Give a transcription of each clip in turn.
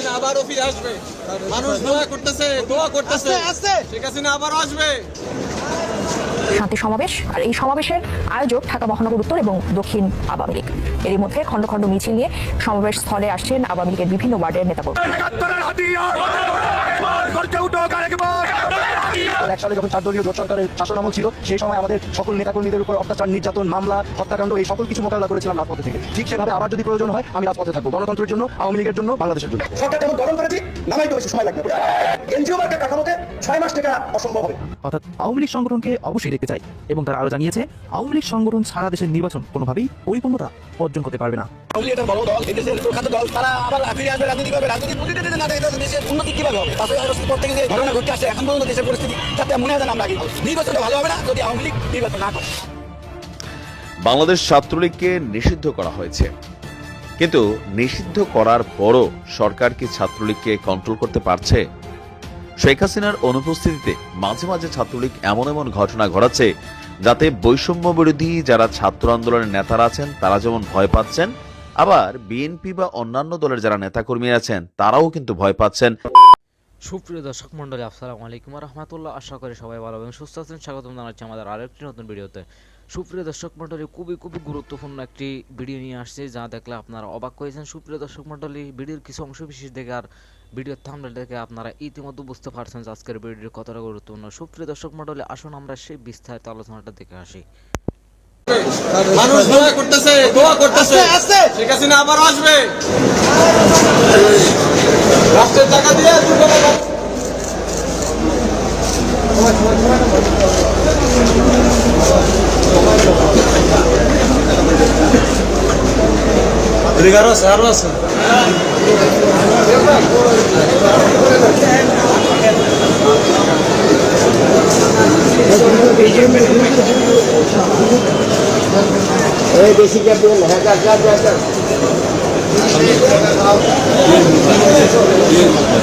হাসিনা আবারও ফিরে আসবে। মানুষ দোয়া করতেছে দোয়া করতেছে। শেখ হাসিনা আবারও আসবে। শান্তি সমাবেশ আর এই সমাবেশের আয়োজক ঢাকা মহানগর উত্তর এবং দক্ষিণ আওয়ামী লীগ। এরই মধ্যে খণ্ড খণ্ড মিছিল নিয়ে সমাবেশ স্থলে আসছেন আওয়ামী লীগের বিভিন্ন ওয়ার্ডের নেতাকর্মী। এক সালে যখন চার দলীয় জোট সরকারের শাসন আমল ছিল সেই সময় আমাদের সকল নেতাকর্মীদের উপর অত্যাচার নির্যাতন মামলা হত্যাকাণ্ড এই সকল কিছু মোকাবিলা করেছিলাম রাজপথে থেকে। ঠিক সেভাবে আবার যদি প্রয়োজন হয় আমি রাজপথে থাকব। গণতন্ত্রের জন্য আওয়ামী লীগের জন্য বাংলাদেশের জন্য। সরকার যেমন গঠন করেছি নামাইতে বেশি সময় লাগবে। এনজিও কাঠামোতে ছয় মাস টাকা অসম্ভব হবে। অর্থাৎ আওয়ামী লীগ সংগঠনকে অবশ্যই দেখতে চাই এবং তারা আরও জানিয়েছে আওয়ামী লীগ সংগঠন সারা দেশের নির্বাচন কোনোভাবেই পরিপূর্ণতা অর্জন করতে পারবে না। আওয়ামী একটা বড় দল এই দল তারা আবার ফিরে আসবে রাজনীতি করবে রাজনীতি না উন্নতি কীভাবে হবে? পাঁচই থেকে যে ঘটনা ঘটতে আসছে এখন পর্যন্ত দেশের পরিস্থিতি তাতে মনে হয় আমরা আগে নির্বাচনটা ভালো হবে না যদি আওয়ামী লীগ নির্বাচন না করে। বাংলাদেশ ছাত্রলীগকে নিষিদ্ধ করা হয়েছে। কিন্তু নিষিদ্ধ করার পরও সরকার কি ছাত্রলীগকে কন্ট্রোল করতে পারছে? শেখ হাসিনার অনুপস্থিতিতে মাঝে মাঝে ছাত্রলীগ এমন এমন ঘটনা ঘটাচ্ছে যাতে বৈষম্য বিরোধী যারা ছাত্র আন্দোলনের নেতারা আছেন, তারা যেমন ভয় পাচ্ছেন, আবার বিএনপি বা অন্যান্য দলের যারা নেতাকর্মী আছেন, তারাও কিন্তু ভয় পাচ্ছেন। সুপ্রিয় দর্শক মন্ডলী আসসালামু আলাইকুম রহমতুল্লাহ আশা করি সবাই ভালো এবং সুস্থ আছেন। স্বাগতম জানাচ্ছি আমাদের আরেকটি নতুন ভিডিওতে। সুপ্রিয় দর্শক মন্ডলী খুবই খুবই গুরুত্বপূর্ণ একটি ভিডিও নিয়ে আসছে, যা দেখলে আপনারা অবাক হয়েছেন। সুপ্রিয় দর্শক মন্ডলী ভিডিওর কিছু অংশ বিশেষ দেখে আর ভিডিওর থাম্বনেল দেখে আপনারা ইতিমধ্যে বুঝতে পারছেন যে আজকের ভিডিওটি কতটা গুরুত্বপূর্ণ। সুপ্রিয় দর্শক মন্ডলী আসুন আমরা সেই বিস্তারিত আলোচনাটা দেখে আসি। মানুষ দোয়া করতেছে দোয়া করতেছে। শেখ হাসিনা আবারও আসবে। রাষ্ট্রের টাকা দিয়ে এগারো আছে আরও আছে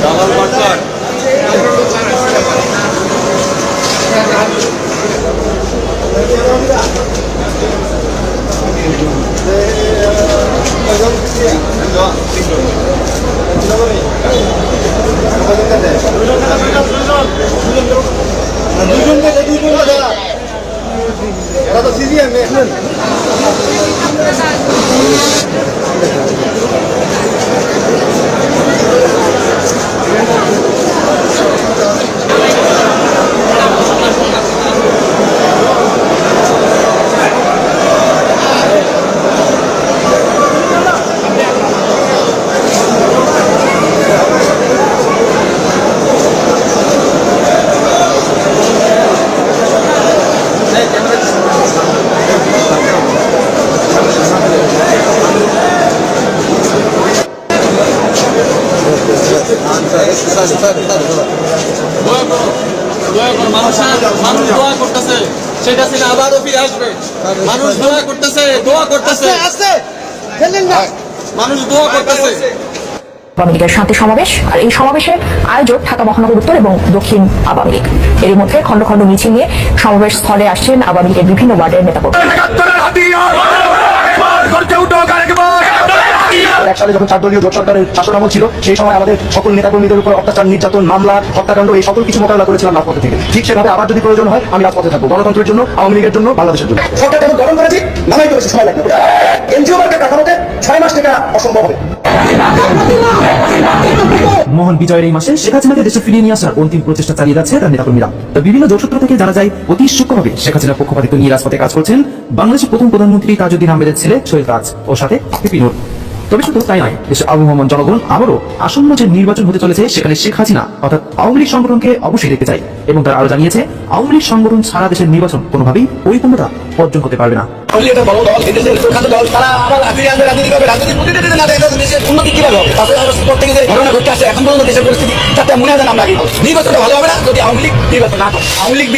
দালাল বাটপার দোয়া করো দোয়া করো মানুষ মানুষ দোয়া করতেছে শেখ হাসিনা আবারও ফিরে আসবে মানুষ দোয়া করতেছে দোয়া করতেছে। মানুষ দোয়া করতেছে। আওয়ামী লীগের শান্তি সমাবেশ আর এই সমাবেশের আয়োজক ঢাকা মহানগর উত্তর এবং দক্ষিণ আওয়ামী লীগ। এর মধ্যে খন্ড খন্ড মিছিল নিয়ে সমাবেশ স্থলে আসছেন আওয়ামী লীগের বিভিন্ন ওয়ার্ডের নেতাকর্মী। এক সালে যখন চার জোট সরকারের শাসন ছিল সেই সময় আমাদের সকল নেতাকর্মীদের উপর অত্যাচার নির্যাতন মামলা হত্যাকাণ্ড এই সকল কিছু মোকাবিলা করেছিলাম রাজপথে থেকে ঠিক সেভাবে আবার যদি প্রয়োজন হয় আমি রাজপথে থাকব। গণতন্ত্রের জন্য আওয়ামী লীগের জন্য বাংলাদেশের জন্য। সরকার যেমন গঠন করেছি? নামাইতে বেশি সময় লাগবে। এনজিও মার্কেট কাঠামোতে ছয় মাস টাকা অসম্ভব হবে। মহান বিজয়ের এই মাসে শেখ হাসিনাকে দেশে ফিরিয়ে নিয়ে আসার অন্তিম প্রচেষ্টা চালিয়ে যাচ্ছে তার নেতাকর্মীরা। তো বিভিন্ন যোগসূত্র থেকে জানা যায় অতি সূক্ষ্মভাবে শেখ হাসিনার পক্ষপাতিত্ব নিয়ে রাজপথে কাজ করছেন বাংলাদেশের প্রথম প্রধানমন্ত্রী তাজউদ্দিন আহমেদের ছেলে সোহেল রাজ ও সাথে তবে শুধু তাই নয়, দেশের আবহমান জনগণ আবারও আসন্ন যে নির্বাচন হতে চলেছে সেখানে শেখ হাসিনা অর্থাৎ আওয়ামী লীগ সংগঠনকে অবশ্যই দেখতে চাই এবং তারা আরও জানিয়েছে, আওয়ামী লীগ সংগঠন সারা দেশের নির্বাচন কোনোভাবেই পরিপূর্ণতা অর্জন করতে পারবে না। তারা আবার ফিরে আসবে রাজনীতি করবে, রাজনীতি প্রতিটি না হবে? পাঁচই আগস্টের পর থেকে যে ঘটনা আসছে এখন দেশের পরিস্থিতি আমরা হবে? না যদি আওয়ামী লীগ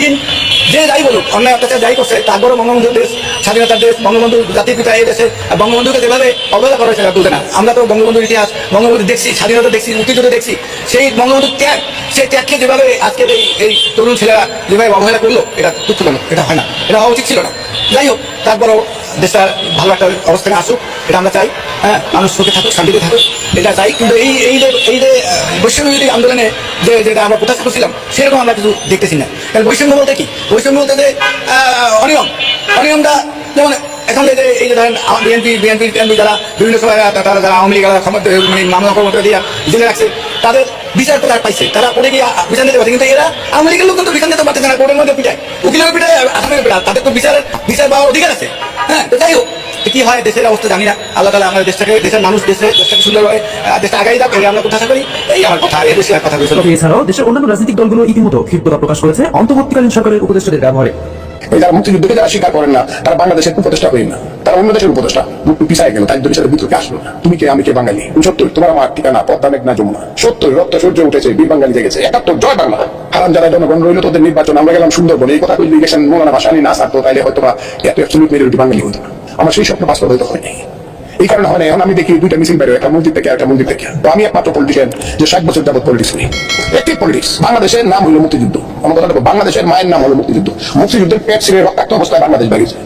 যে যাই বলুক, অন্যায় অত্যাচার যাই করছে তারপরে বঙ্গবন্ধু দেশ, স্বাধীনতার দেশ বঙ্গবন্ধু জাতির পিতা এই দেশে বঙ্গবন্ধুকে যেভাবে অবহেলা করা হয়েছে তুলতে না। আমরা তো বঙ্গবন্ধুর ইতিহাস, বঙ্গবন্ধু দেখছি, স্বাধীনতা দেখছি, মুক্তিযুদ্ধ দেখছি, সেই বঙ্গবন্ধুর ত্যাগ, সেই ত্যাগকে যেভাবে আজকের এই এই তরুণ ছেলেরা যেভাবে অবহেলা করল, এটা তুচ্ছজনক এটা হয় না। এটা হওয়া উচিত ছিল না। যাই হোক তারপরও দেশটা ভালো একটা অবস্থানে আসুক, এটা আমরা চাই। হ্যাঁ মানুষ সুখে থাকুক, শান্তিতে থাকুক, এটা চাই। কিন্তু এই এই যে এই যে বৈষম্যবিরোধী আন্দোলনে যে, যেটা আমরা প্রত্যাশা করছিলাম, সেরকম আমরা কিছু দেখতেছি না। কারণ বৈষম্য বলতে কি? বৈষম্য বলতে যে অনিয়ম। অনিয়মটা যেমন এখন যে এই যে ধরেন বিএনপি বিএনপি টিএনপি যারা বিভিন্ন সময় তারা যারা আওয়ামী লীগ মানে মামলা ক্ষমতা দিয়ে জেলে রাখছে তাদের বিচার তারা পাইছে। তারা ওরে গিয়ে বিচার নিতে পারছে। কিন্তু এরা লীগের লোক কিন্তু বিচার নিতে পারছে না, কোর্টের মধ্যে পিটায়। উকিলের পিটায় আসামের পিটায়। তাদের তো বিচারের, বিচার পাওয়ার অধিকার আছে। হ্যাঁ তো যাই হোক কি হয় দেশের অবস্থা জানি না। আল্লাহ তালা আমাদের দেশটাকে, দেশের মানুষ দেশে, দেশটাকে সুন্দরভাবে দেশটা আগাই যাক আমরা প্রত্যাশা করি? এই আমার কথা, এই বেশি আর কথা বলছি এছাড়াও দেশের অন্যান্য রাজনৈতিক দলগুলো ইতিমধ্যে ক্ষিপ্রতা প্রকাশ করেছে। অন্তর্বর্তীকালীন সরকারের উপদেষ্টাদের ব্যবহারে। এই যারা মুক্তিযুদ্ধকে যারা স্বীকার করেন না, তারা বাংলাদেশের উপদেষ্টা হই না। তারা অন্য দেশের উপদেষ্টা। পিছায় গেল, তাই দেশের ভিতরকে আসলো তুমি কে? আমি কে? বাঙালি। সত্তর তোমার আমার ঠিকানা, পদ্মা, মেঘনা, যমুনা। সত্তর, রক্ত সূর্য উঠেছে, বীর বাঙালি জেগেছে। একাত্তর, জয় বাংলা। হারাম যারা জনগণ রইল তোদের নির্বাচন। আমরা গেলাম সুন্দরবন। এই কথা কইলে গেছেন মৌলানা ভাষা না সারতো তাইলে হয়তো এত অ্যাবসলিউট মেজরিটি বাঙালি হতো না। আমার সেই স্বপ্ন বাস্তব হয়তো হয়নি এই কারণে হয় না এখন আমি দেখি দুইটা মিছিল বেরো একটা মন্দির থেকে একটা মন্দির থেকে। তো আমি একমাত্র পলিটিশিয়ান যে ষাট বছর যাবত পলিটিক্স করি। একটি পলিটিক্স বাংলাদেশের নাম হলো মুক্তিযুদ্ধ। আমার কথা দেখো, বাংলাদেশের মায়ের নাম হলো মুক্তিযুদ্ধ। মুক্তিযুদ্ধের পেট ছিঁড়ে রক্তাক্ত অবস্থায় বাংলাদেশ বেরিয়েছে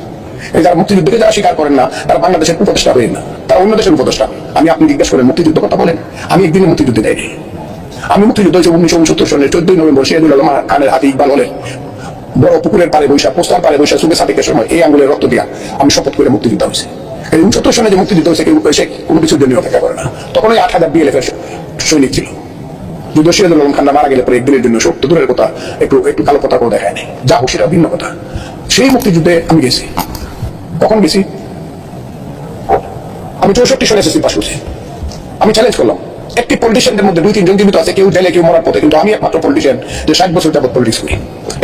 এই যারা মুক্তিযুদ্ধকে যারা স্বীকার করেন না তারা বাংলাদেশের উপদেষ্টা হবেন না। তারা অন্য দেশের উপদেষ্টা। আমি আপনি জিজ্ঞেস করেন মুক্তিযুদ্ধ কথা বলেন? আমি একদিনে মুক্তিযুদ্ধে দেয়নি আমি মুক্তিযুদ্ধ হয়েছে উনিশশো উনসত্তর সালের চোদ্দই নভেম্বর সিরাজুল আলম খানের হাতে ইকবাল হলেন। বড় পুকুরের পারে বৈশা পোস্তার পারে বৈশা সুবে সাদিকের সময় এই আঙ্গুলের রক্ত দিয়া আমি শপথ করে মুক্তিযুদ্ধ হয়েছে। যে সে কোনো কিছুর জন্য অপেক্ষা করে না। তখন ওই আট হাজার বিএলএফ এর সৈনিক ছিল। খান্না মারা গেলে পরে একদিনের জন্য সত্য দূরের কথা, একটু একটু কালো যা হোক, সেটা ভিন্ন কথা। সেই মুক্তিযুদ্ধে আমি গেছি। কখন গেছি? আমি চৌষট্টি সালে পাস করছি। আমি চ্যালেঞ্জ করলাম। একটি পলিটিশিয়ানদের মধ্যে দুই, তিনজন জীবিত আছে, কেউ জেলে, কেউ মরার পথে, কিন্তু আমি একমাত্র পলিটিশিয়ান যে ষাট বছর যাবত পলিটিক্স করি।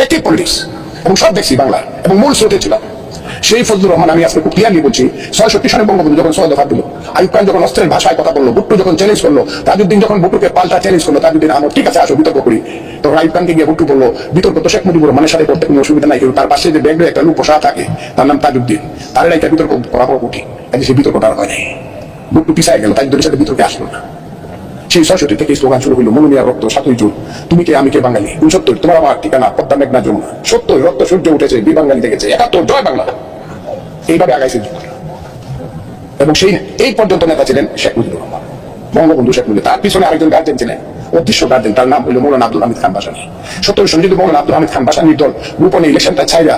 একটি পলিটিক্স এবং সব দেখছি বাংলা এবং মূল স্রোতে ছিলাম। সেই ফজলুর রহমান আমি আজকে খুব ক্লিয়ারলি বলছি, ছয়ষট্টি সালে বঙ্গবন্ধু যখন ছয় দফা দিল আইব খান যখন অস্ত্রের ভাষায় কথা বলল বুট্টু যখন চ্যালেঞ্জ করল তাজুদ্দিন যখন বুটুকে পাল্টা চ্যালেঞ্জ করল তাজুদ্দিন আমার ঠিক আছে, আসো, বিতর্ক করি। তখন আইব খানকে গিয়ে বুট্টু বলল, বিতর্ক তো শেখ মুজিবুর রহমানের সাথে করতে কোনো অসুবিধা নাই, কিন্তু তার পাশে যে ব্যাগরে একটা লোক বসা থাকে, তার নাম তাজুদ্দিন তার একটা বিতর্ক করা কঠিন, কাজে সেই বিতর্কটা আর হয় নাই। বুট্টু পিছায় গেল তাজুদ্দিনের সাথে বিতর্কে আসলো না। সেই সরস্বতী থেকে স্লোগান শুরু হইল মনুমিয়া রক্ত সাতই জুন, তুমি কে, আমি কে, বাঙালি? উনসত্তর, তোমার আমার ঠিকানা, পদ্মা মেঘনা যমুনা। সত্তর, রক্ত সূর্য উঠেছে, বীর বাঙালি দেখেছে, একাত্তর, জয় বাংলা। এইভাবে আগাইছে। যুগ এবং সেই এই পর্যন্ত নেতা ছিলেন শেখ মুজিবুর রহমান। বঙ্গবন্ধু শেখ মুজিবুর তার পিছনে আরেকজন গার্জেন ছিলেন অদৃশ্য গার্জেন তার নাম হইল মৌলানা আব্দুল হামিদ খান বাসানি। সঙ্গে যদি মৌলানা আব্দুল হামিদ খান বাসানির দল গোপনে ইলেকশনটা ছাইরা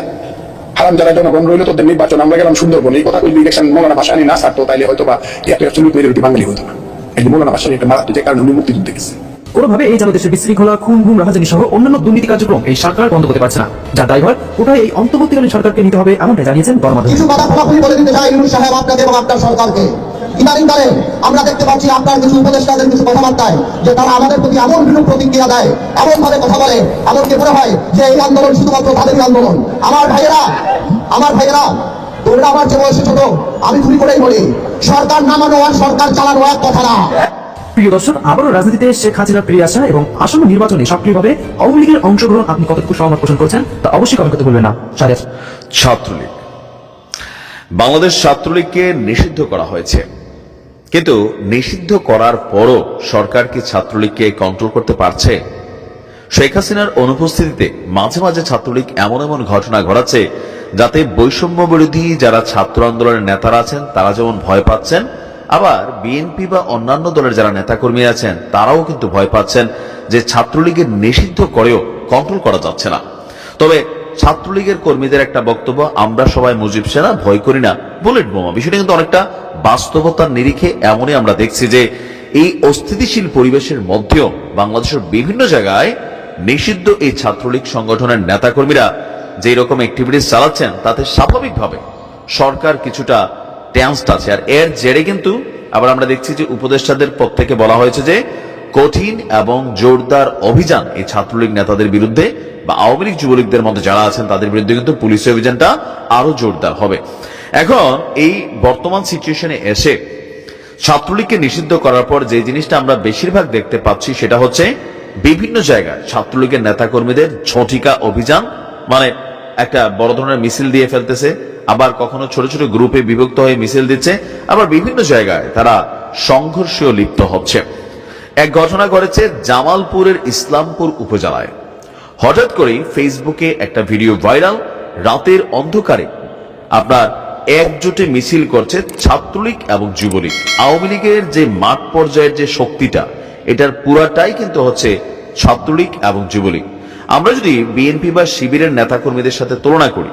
হারাম যারা জনগণ রইল, তোদের নির্বাচন, আমরা গেলাম সুন্দরবন। এই কথা ইলেকশন মৌলানা বাসানি না ছাড়তো, তাইলে হয়তো বা এত অ্যাবসলিউট মেজরিটি বাঙালি হতো না। এই মৌলানা বাসানি একটা মারাত্মক যে কারণে উনি মুক্তিযুদ্ধে গেছে। কোনোভাবে এই যেন দেশের বিশৃঙ্খলা, খুন, গুম, রাহাজানি সহ অন্যান্য দুর্নীতি কার্যক্রম এই সরকার বন্ধ করতে পারছে না। যার দায়ভার ওটাই এই অন্তর্বর্তীকালীন সরকারকে নিতে হবে এমনটাই জানিয়েছেন গণমাধ্যমে। কিছু কথা খোলাখুলি বলে দিতে চাই ইউনুস সাহেব আপনাকে এবং আপনার সরকারকে। ইদানিং কালে আমরা দেখতে পাচ্ছি আপনার কিছু উপদেষ্টাদের কিছু কথাবার্তায় যে তারা আমাদের প্রতি এমন বিরূপ প্রতিক্রিয়া দেয় এমন ভাবে কথা বলে। এমনকি মনে হয় যে এই আন্দোলন শুধুমাত্র তাদেরই আন্দোলন। আমার ভাইয়েরা আমার ভাইয়েরা তোমরা আমার যে বয়সে ছোট, আমি ঘুরি করেই বলি, সরকার নামানো আর সরকার চালানো এক কথা না। প্রিয় দর্শক, আবারও রাজনীতিতে শেখ হাসিনা ফিরে আসা এবং আসন্ন নির্বাচনে সক্রিয়ভাবে আওয়ামী লীগের অংশগ্রহণ আপনি কতটুকু সহমত পোষণ করছেন, তা অবশ্যই কমেন্ট করতে ভুলবেন না। সারিয়াস ছাত্রলীগ। বাংলাদেশ ছাত্রলীগকে নিষিদ্ধ করা হয়েছে। কিন্তু নিষিদ্ধ করার পরও সরকার কি ছাত্রলীগকে কন্ট্রোল করতে পারছে? শেখ হাসিনার অনুপস্থিতিতে মাঝে মাঝে ছাত্রলীগ এমন এমন ঘটনা ঘটাচ্ছে যাতে বৈষম্য বিরোধী যারা ছাত্র আন্দোলনের নেতারা আছেন, তারা যেমন ভয় পাচ্ছেন আবার বিএনপি বা অন্যান্য দলের যারা নেতাকর্মী আছেন, তারাও কিন্তু ভয় পাচ্ছেন যে ছাত্রলীগের নিষিদ্ধ করেও কন্ট্রোল করা যাচ্ছে না। তবে ছাত্রলীগের কর্মীদের একটা বক্তব্য, আমরা সবাই মুজিব সেনা, ভয় করি না। বুলেট বোমা। বিষয়টা কিন্তু অনেকটা বাস্তবতার নিরিখে এমনই আমরা দেখছি যে এই অস্থিতিশীল পরিবেশের মধ্যেও বাংলাদেশের বিভিন্ন জায়গায় নিষিদ্ধ এই ছাত্রলীগ সংগঠনের নেতাকর্মীরা যে রকম অ্যাক্টিভিটিস চালাচ্ছেন, তাতে স্বাভাবিকভাবে সরকার কিছুটা টেন্সড আছে আর এর জেরে কিন্তু আবার আমরা দেখছি যে উপদেষ্টাদের পদ থেকে বলা হয়েছে যে কঠিন এবং জোরদার অভিযান এই ছাত্রলীগ নেতাদের বিরুদ্ধে বা আওয়ামী লীগ যুবলীগদের মধ্যে যারা আছেন তাদের বিরুদ্ধে কিন্তু পুলিশ অভিযানটা আরও জোরদার হবে। এখন এই বর্তমান সিচুয়েশনে এসে ছাত্রলীগকে নিষিদ্ধ করার পর যে জিনিসটা আমরা বেশিরভাগ দেখতে পাচ্ছি সেটা হচ্ছে বিভিন্ন জায়গায় ছাত্রলীগের নেতাকর্মীদের ঝটিকা অভিযান মানে একটা বড় ধরনের মিছিল দিয়ে ফেলতেছে আবার কখনো ছোট ছোট গ্রুপে বিভক্ত হয়ে মিছিল দিচ্ছে, আবার বিভিন্ন জায়গায় তারা সংঘর্ষেও লিপ্ত হচ্ছে। এক ঘটনা ঘটেছে জামালপুরের ইসলামপুর উপজেলায়। হঠাৎ করেই ফেসবুকে একটা ভিডিও ভাইরাল, রাতের অন্ধকারে। আপনার একজোটে মিছিল করছে ছাত্রলীগ এবং যুবলীগ। আওয়ামী লীগের যে মাঠ পর্যায়ের যে শক্তিটা, এটার পুরাটাই কিন্তু হচ্ছে ছাত্রলীগ এবং যুবলীগ। আমরা যদি বিএনপি বা শিবিরের নেতাকর্মীদের সাথে তুলনা করি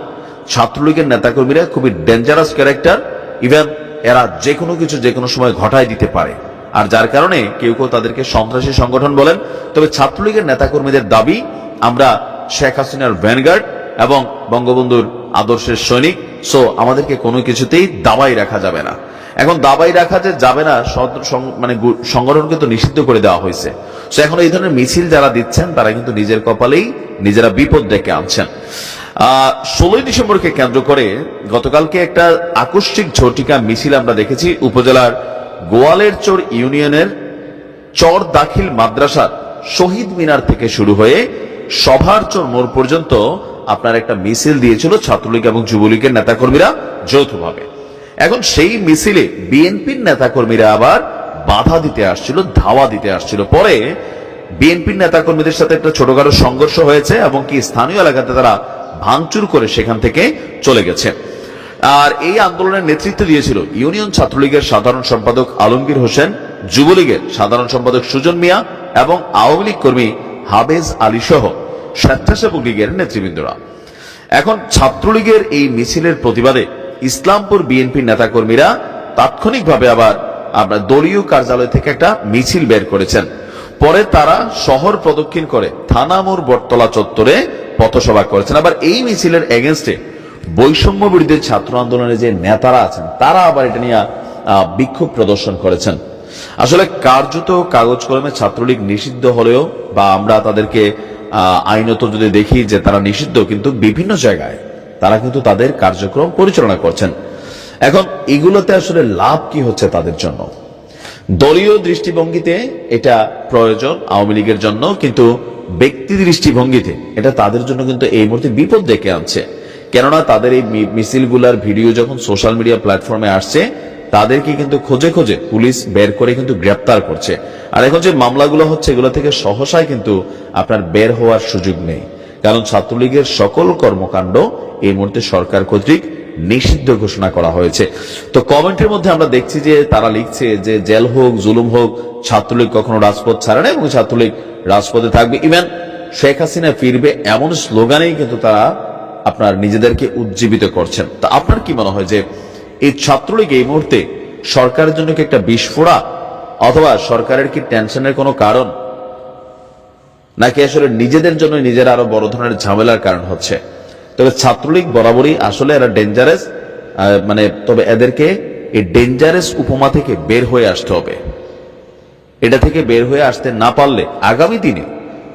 ছাত্রলীগের নেতাকর্মীরা খুবই ডেঞ্জারাস ক্যারেক্টার ইভেন এরা যে কোনো কিছু যে কোনো সময় ঘটায় দিতে পারে। আর যার কারণে কেউ কেউ তাদেরকে সন্ত্রাসী সংগঠন বলেন। তবে ছাত্রলীগের নেতাকর্মীদের দাবি, আমরা শেখ হাসিনার ভ্যানগার্ড এবং বঙ্গবন্ধুর আদর্শের সৈনিক সো আমাদেরকে কোনো কিছুতেই দাবাই রাখা যাবে না। এখন দাবাই রাখা যে যাবে না মানে সংগঠনকে তো নিষিদ্ধ করে দেওয়া হয়েছে। সো এখন এই ধরনের মিছিল যারা দিচ্ছেন, তারা কিন্তু নিজের কপালেই নিজেরা বিপদ ডেকে আনছেন। ষোলোই ডিসেম্বরকে কেন্দ্র করে গতকালকে একটা আকস্মিক ঝটিকা মিছিল আমরা দেখেছি উপজেলার গোয়ালের চর ইউনিয়নের চর দাখিল মাদ্রাসার শহীদ মিনার থেকে শুরু হয়ে সভার চর মোড় পর্যন্ত আপনার একটা মিছিল দিয়েছিল ছাত্রলীগ এবং যুবলীগের নেতাকর্মীরা যৌথভাবে। এখন সেই মিছিলে বিএনপির নেতাকর্মীরা আবার বাধা দিতে আসছিল, ধাওয়া দিতে আসছিল। পরে বিএনপির নেতাকর্মীদের সাথে একটা ছোটখাটো সংঘর্ষ হয়েছে এবং কি স্থানীয় এলাকাতে তারা ভাঙচুর করে সেখান থেকে চলে গেছে। আর এই আন্দোলনের নেতৃত্ব দিয়েছিল ইউনিয়ন ছাত্রলীগের সাধারণ সম্পাদক আলমগীর হোসেন, যুবলীগের সাধারণ সম্পাদক সুজন মিয়া এবং আওয়ামী লীগ কর্মী হাবেজ আলী সহ স্বেচ্ছাসেবক লীগের নেতৃবৃন্দরা। এখন ছাত্রলীগের এই মিছিলের প্রতিবাদে ইসলামপুর বিএনপির নেতাকর্মীরা তাৎক্ষণিকভাবে আবার আপনার দলীয় কার্যালয় থেকে একটা মিছিল বের করেছেন। পরে তারা শহর প্রদক্ষিণ করে থানামোর বটতলা চত্বরে পথসভা করেছেন। আবার এই মিছিলের এগেনস্টে বৈষম্য বিরোধী ছাত্র আন্দোলনের যে নেতারা আছেন, তারা আবার এটা নিয়ে বিক্ষোভ প্রদর্শন করেছেন। আসলে কার্যত কাগজ কলমে ছাত্রলীগ নিষিদ্ধ হলেও বা আমরা তাদেরকে আইনত যদি দেখি যে তারা নিষিদ্ধ, কিন্তু বিভিন্ন জায়গায় তারা কিন্তু তাদের কার্যক্রম পরিচালনা করছেন। এখন এগুলোতে আসলে লাভ কি হচ্ছে তাদের জন্য? দলীয় দৃষ্টিভঙ্গিতে এটা প্রয়োজন আওয়ামী লীগের জন্য, কিন্তু ব্যক্তি দৃষ্টিভঙ্গিতে এটা তাদের জন্য কিন্তু এই মুহূর্তে বিপদ ডেকে আনছে। কেননা তাদের এই মিছিলগুলার ভিডিও যখন সোশ্যাল মিডিয়া প্ল্যাটফর্মে আসছে, তাদেরকে কিন্তু খোঁজে খোঁজে পুলিশ বের করে কিন্তু গ্রেপ্তার করছে। আর এখন যে মামলাগুলো হচ্ছে, এগুলো থেকে সহসায় কিন্তু আপনার বের হওয়ার সুযোগ নেই। কারণ ছাত্রলীগের সকল কর্মকাণ্ড এই মুহূর্তে সরকার কর্তৃক নিষিদ্ধ ঘোষণা করা হয়েছে। তো কমেন্টের মধ্যে আমরা দেখছি যে তারা লিখছে যে জেল হোক, জুলুম হোক, ছাত্রলীগ কখনো রাজপথ ছাড়ে না এবং ছাত্রলীগ রাজপথে থাকবে। ইভেন শেখ হাসিনা ফিরবে এমন স্লোগানেই কিন্তু তারা আপনার নিজেদেরকে উজ্জীবিত করছেন। তা আপনার কি মনে হয় যে এই ছাত্রলীগ এই মুহূর্তে সরকারের জন্য কি একটা বিস্ফোরা অথবা সরকারের কি টেনশনের কোনো কারণ? নাকি আসলে নিজেদের জন্য নিজেরা আরও বড় ধরনের ঝামেলার কারণ হচ্ছে? তবে ছাত্রলীগ বরাবরই আসলে এরা ডেঞ্জারাস মানে তবে এদেরকে এই ডেঞ্জারাস উপমা থেকে বের হয়ে আসতে হবে। এটা থেকে বের হয়ে আসতে না পারলে আগামী দিনে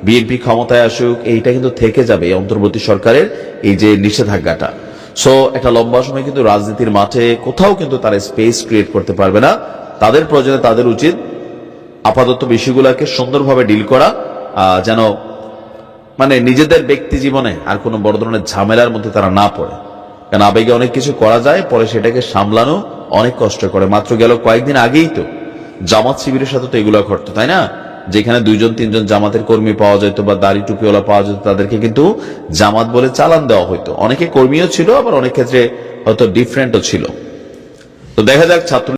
বিএনপি ক্ষমতায় আসুক, এইটা কিন্তু থেকে যাবে এই অন্তর্বর্তী সরকারের এই যে নিষেধাজ্ঞাটা। সো একটা লম্বা সময় কিন্তু রাজনীতির মাঠে কোথাও কিন্তু তারা স্পেস ক্রিয়েট করতে পারবে না। তাদের প্রয়োজনে তাদের উচিত আপাতত বিষয়গুলোকে সুন্দরভাবে ডিল করা যেন মানে নিজেদের ব্যক্তি জীবনে আর কোনো বড় ধরনের ঝামেলার মধ্যে তারা না পড়ে। কারণ আবেগে অনেক কিছু করা যায়, পরে সেটাকে সামলানো অনেক কষ্ট করে। মাত্র গেল কয়েকদিন আগেই তো জামাত শিবিরের সাথে তো এগুলো ঘটতো, তাই না? যেখানে দুইজন, তিনজন জামাতের কর্মী পাওয়া যেত বা দাড়ি টুপিওয়ালা পাওয়া যেত, তাদেরকে কিন্তু জামাত বলে চালান দেওয়া হতো অনেকে কর্মীও ছিল, আবার অনেক ক্ষেত্রে হয়তো ডিফারেন্টও ছিল। তো দেখা যাক ছাত্র